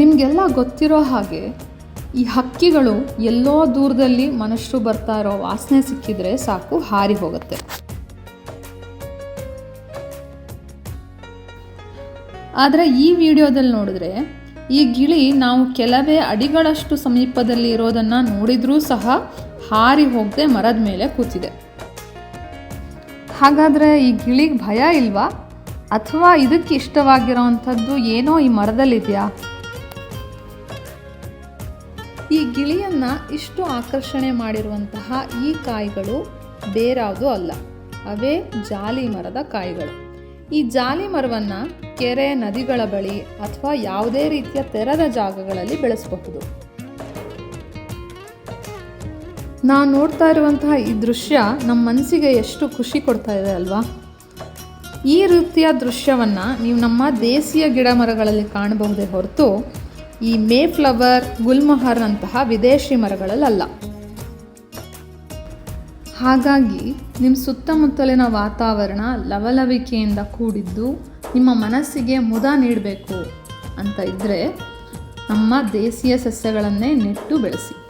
ನಿಮಗೆಲ್ಲ ಗೊತ್ತಿರೋ ಹಾಗೆ ಈ ಹಕ್ಕಿಗಳು ಎಲ್ಲೋ ದೂರದಲ್ಲಿ ಮನುಷ್ಯರು ಬರ್ತಾ ಇರೋ ವಾಸನೆ ಸಿಕ್ಕಿದ್ರೆ ಸಾಕು ಹಾರಿ ಹೋಗುತ್ತೆ. ಆದರೆ ಈ ವಿಡಿಯೋದಲ್ಲಿ ನೋಡಿದ್ರೆ ಈ ಗಿಳಿ ನಾವು ಕೆಲವೇ ಅಡಿಗಳಷ್ಟು ಸಮೀಪದಲ್ಲಿ ಇರೋದನ್ನು ನೋಡಿದ್ರೂ ಸಹ ಹಾರಿ ಹೋಗದೆ ಮರದ ಮೇಲೆ ಕೂತಿದೆ. ಹಾಗಾದರೆ ಈ ಗಿಳಿಗೆ ಭಯ ಇಲ್ವಾ? ಅಥವಾ ಇದಕ್ಕೆ ಇಷ್ಟವಾಗಿರೋವಂಥದ್ದು ಏನೋ ಈ ಮರದಲ್ಲಿದೆಯಾ? ಈ ಗಿಳಿಯನ್ನ ಇಷ್ಟು ಆಕರ್ಷಣೆ ಮಾಡಿರುವಂತಹ ಈ ಕಾಯಿಗಳು ಬೇರಾವುದು ಅಲ್ಲ. ಅವೇ ಜಾಲಿ ಮರದ ಕಾಯಿಗಳು. ಈ ಜಾಲಿ ಮರವನ್ನು ಕೆರೆ, ನದಿಗಳ ಬಳಿ ಅಥವಾ ಯಾವುದೇ ರೀತಿಯ ತೆರೆದ ಜಾಗಗಳಲ್ಲಿ ಬೆಳೆಸಬಹುದು. ನಾನು ನೋಡ್ತಾ ಇರುವಂತಹ ಈ ದೃಶ್ಯ ನಮ್ಮ ಮನಸ್ಸಿಗೆ ಎಷ್ಟು ಖುಷಿ ಕೊಡ್ತಾ ಇದೆ ಅಲ್ವಾ? ಈ ರೀತಿಯ ದೃಶ್ಯವನ್ನು ನೀವು ನಮ್ಮ ದೇಸಿಯ ಗಿಡ ಮರಗಳಲ್ಲಿ ಕಾಣಬಹುದೇ ಹೊರತು ಈ ಮೇ ಫ್ಲವರ್ ಗುಲ್ಮೊಹರ್ನಂತಹ ವಿದೇಶಿ ಮರಗಳಲ್ಲ ಹಾಗಾಗಿ ನಿಮ್ಮ ಸುತ್ತಮುತ್ತಲಿನ ವಾತಾವರಣ ಲವಲವಿಕೆಯಿಂದ ಕೂಡಿದ್ದು ನಿಮ್ಮ ಮನಸ್ಸಿಗೆ ಮುದ ನೀಡಬೇಕು ಅಂತ ಇದ್ದರೆ ನಮ್ಮ ದೇಸಿಯ ಸಸ್ಯಗಳನ್ನೇ ನೆಟ್ಟು ಬೆಳೆಸಿ.